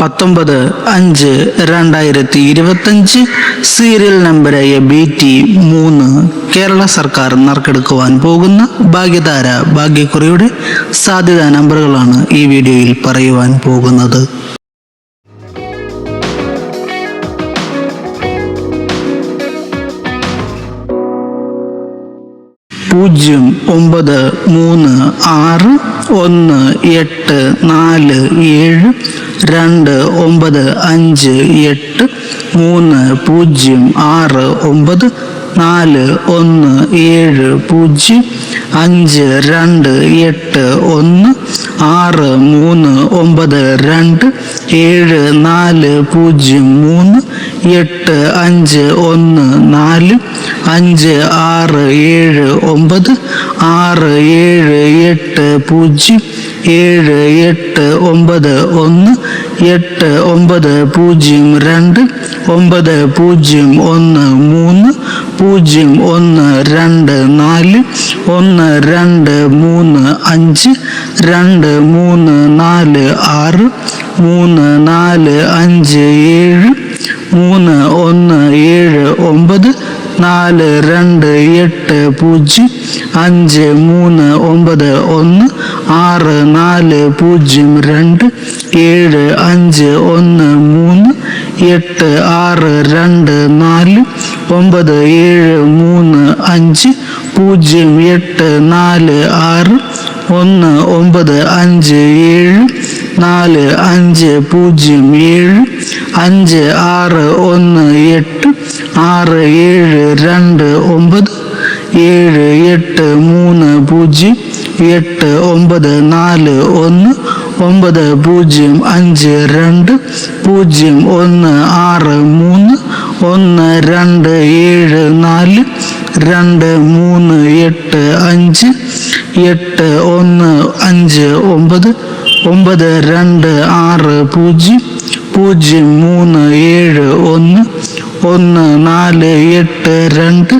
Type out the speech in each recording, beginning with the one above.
പത്തൊമ്പത് അഞ്ച് രണ്ടായിരത്തി ഇരുപത്തഞ്ച് സീരിയൽ നമ്പറായ ബി ടി മൂന്ന് കേരള സർക്കാർ നറുക്കെടുക്കുവാൻ പോകുന്ന ഭാഗ്യധാര ഭാഗ്യക്കുറിയുടെ സാധ്യതാ നമ്പറുകളാണ് ഈ വീഡിയോയിൽ പറയുവാൻ പോകുന്നത്. പൂജ്യം ഒമ്പത് മൂന്ന് ആറ് ഒന്ന് എട്ട് നാല് ഏഴ് രണ്ട് ഒമ്പത് അഞ്ച് എട്ട് മൂന്ന് പൂജ്യം ആറ് ഒമ്പത് നാല് ഒന്ന് ഏഴ് പൂജ്യം അഞ്ച് രണ്ട് എട്ട് ഒന്ന് ആറ് മൂന്ന് ഒമ്പത് രണ്ട് ഏഴ് നാല് പൂജ്യം മൂന്ന് എട്ട് അഞ്ച് ഒന്ന് നാല് അഞ്ച് ആറ് ഏഴ് ഒമ്പത് ആറ് ഏഴ് എട്ട് പൂജ്യം ഏഴ് എട്ട് ഒമ്പത് ഒന്ന് എട്ട് ഒമ്പത് പൂജ്യം രണ്ട് ഒമ്പത് പൂജ്യം ഒന്ന് മൂന്ന് പൂജ്യം ഒന്ന് രണ്ട് നാല് ഒന്ന് രണ്ട് മൂന്ന് അഞ്ച് രണ്ട് മൂന്ന് നാല് ആറ് മൂന്ന് നാല് അഞ്ച് ഏഴ് മൂന്ന് ഒന്ന് ഏഴ് ഒമ്പത് നാല് രണ്ട് എട്ട് പൂജ്യം അഞ്ച് മൂന്ന് ഒമ്പത് ഒന്ന് ആറ് നാല് പൂജ്യം രണ്ട് ഏഴ് അഞ്ച് ഒന്ന് മൂന്ന് എട്ട് ആറ് രണ്ട് നാല് ഒമ്പത് ഏഴ് മൂന്ന് അഞ്ച് പൂജ്യം എട്ട് നാല് ആറ് ഒന്ന് ഒമ്പത് അഞ്ച് ഏഴ് നാല് അഞ്ച് പൂജ്യം ഏഴ് അഞ്ച് ആറ് ഒന്ന് എട്ട് ആറ് ഏഴ് രണ്ട് ഒമ്പത് ഏഴ് എട്ട് മൂന്ന് പൂജ്യം എട്ട് ഒമ്പത് നാല് ഒന്ന് ഒമ്പത് പൂജ്യം അഞ്ച് രണ്ട് പൂജ്യം ഒന്ന് ആറ് മൂന്ന് ഒന്ന് രണ്ട് ഏഴ് നാല് രണ്ട് മൂന്ന് എട്ട് അഞ്ച് എട്ട് ഒന്ന് അഞ്ച് ഒമ്പത് ഒമ്പത് രണ്ട് ആറ് പൂജ്യം പൂജ്യം മൂന്ന് ഏഴ് ഒന്ന് ഒന്ന് നാല് എട്ട് രണ്ട്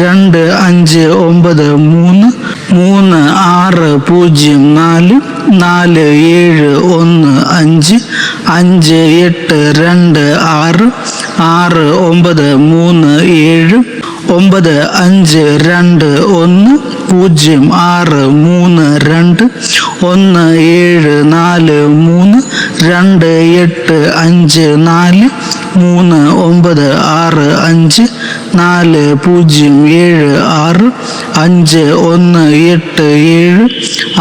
രണ്ട് അഞ്ച് ഒമ്പത് മൂന്ന് മൂന്ന് ആറ് പൂജ്യം നാല് നാല് ഏഴ് ഒന്ന് അഞ്ച് അഞ്ച് എട്ട് രണ്ട് ആറ് ആറ് ഒമ്പത് മൂന്ന് ഏഴ് ഒമ്പത് അഞ്ച് രണ്ട് ഒന്ന് പൂജ്യം ആറ് മൂന്ന് രണ്ട് ഒന്ന് ഏഴ് നാല് മൂന്ന് രണ്ട് എട്ട് അഞ്ച് നാല് മൂന്ന് ഒമ്പത് ആറ് അഞ്ച് നാല് പൂജ്യം ഏഴ് ആറ് അഞ്ച് ഒന്ന് എട്ട് ഏഴ്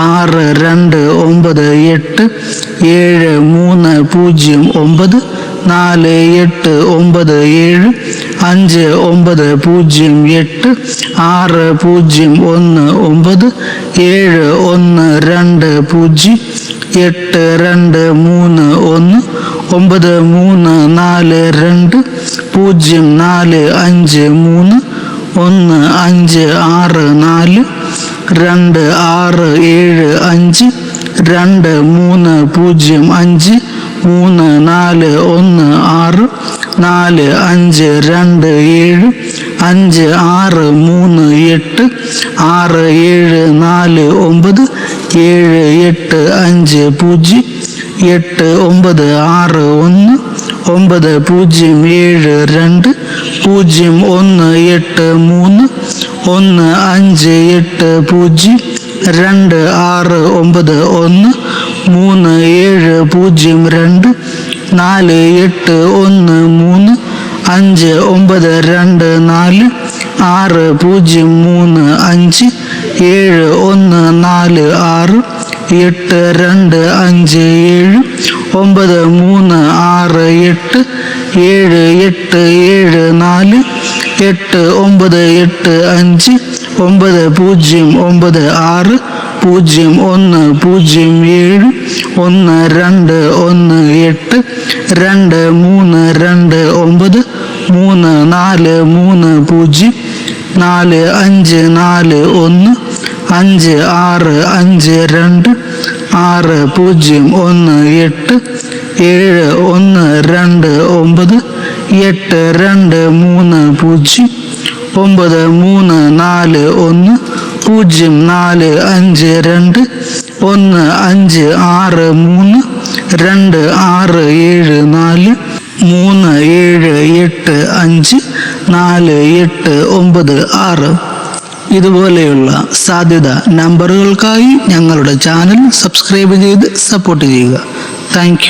ആറ് രണ്ട് ഒമ്പത് എട്ട് ഏഴ് മൂന്ന് പൂജ്യം ഒമ്പത് നാല് എട്ട് ഒമ്പത് ഏഴ് അഞ്ച് ഒമ്പത് പൂജ്യം എട്ട് ആറ് പൂജ്യം ഒന്ന് ഒമ്പത് ഏഴ് ഒന്ന് രണ്ട് പൂജ്യം എട്ട് രണ്ട് മൂന്ന് ഒന്ന് ഒമ്പത് മൂന്ന് നാല് രണ്ട് പൂജ്യം നാല് അഞ്ച് മൂന്ന് ഒന്ന് അഞ്ച് ആറ് നാല് രണ്ട് ആറ് ഏഴ് അഞ്ച് രണ്ട് മൂന്ന് പൂജ്യം അഞ്ച് മൂന്ന് നാല് ഒന്ന് ആറ് നാല് അഞ്ച് രണ്ട് ഏഴ് അഞ്ച് ആറ് മൂന്ന് എട്ട് ആറ് ഏഴ് നാല് ഒമ്പത് ഏഴ് എട്ട് അഞ്ച് പൂജ്യം എട്ട് ഒമ്പത് ആറ് ഒന്ന് ഒമ്പത് പൂജ്യം ഏഴ് രണ്ട് പൂജ്യം ഒന്ന് എട്ട് മൂന്ന് ഒന്ന് അഞ്ച് എട്ട് പൂജ്യം രണ്ട് ആറ് ഒമ്പത് ഒന്ന് മൂന്ന് ഏഴ് പൂജ്യം രണ്ട് നാല് എട്ട് ഒന്ന് മൂന്ന് അഞ്ച് ഒമ്പത് രണ്ട് നാല് ആറ് പൂജ്യം മൂന്ന് അഞ്ച് ഏഴ് ഒന്ന് നാല് ആറ് എട്ട് രണ്ട് അഞ്ച് ഏഴ് ഒമ്പത് മൂന്ന് ആറ് എട്ട് ഏഴ് എട്ട് ഏഴ് നാല് എട്ട് ഒമ്പത് എട്ട് അഞ്ച് ഒമ്പത് പൂജ്യം ഒമ്പത് ആറ് പൂജ്യം ഒന്ന് പൂജ്യം ഏഴ് ഒന്ന് രണ്ട് ഒന്ന് എട്ട് രണ്ട് മൂന്ന് രണ്ട് ഒമ്പത് മൂന്ന് നാല് മൂന്ന് പൂജ്യം നാല് അഞ്ച് നാല് ഒന്ന് അഞ്ച് ആറ് അഞ്ച് രണ്ട് ആറ് പൂജ്യം ഒന്ന് എട്ട് ഏഴ് ഒന്ന് രണ്ട് ഒമ്പത് എട്ട് രണ്ട് മൂന്ന് പൂജ്യം ഒമ്പത് മൂന്ന് നാല് ഒന്ന് പൂജ്യം നാല് അഞ്ച് രണ്ട് ഒന്ന് അഞ്ച് ആറ് മൂന്ന് രണ്ട് ആറ് ഏഴ് നാല് മൂന്ന് ഏഴ് എട്ട് അഞ്ച് നാല് എട്ട് ഒമ്പത് ആറ്. ഇതുപോലെയുള്ള സാധ്യത നമ്പറുകൾക്കായി ഞങ്ങളുടെ ചാനൽ സബ്സ്ക്രൈബ് ചെയ്ത് സപ്പോർട്ട് ചെയ്യുക. താങ്ക്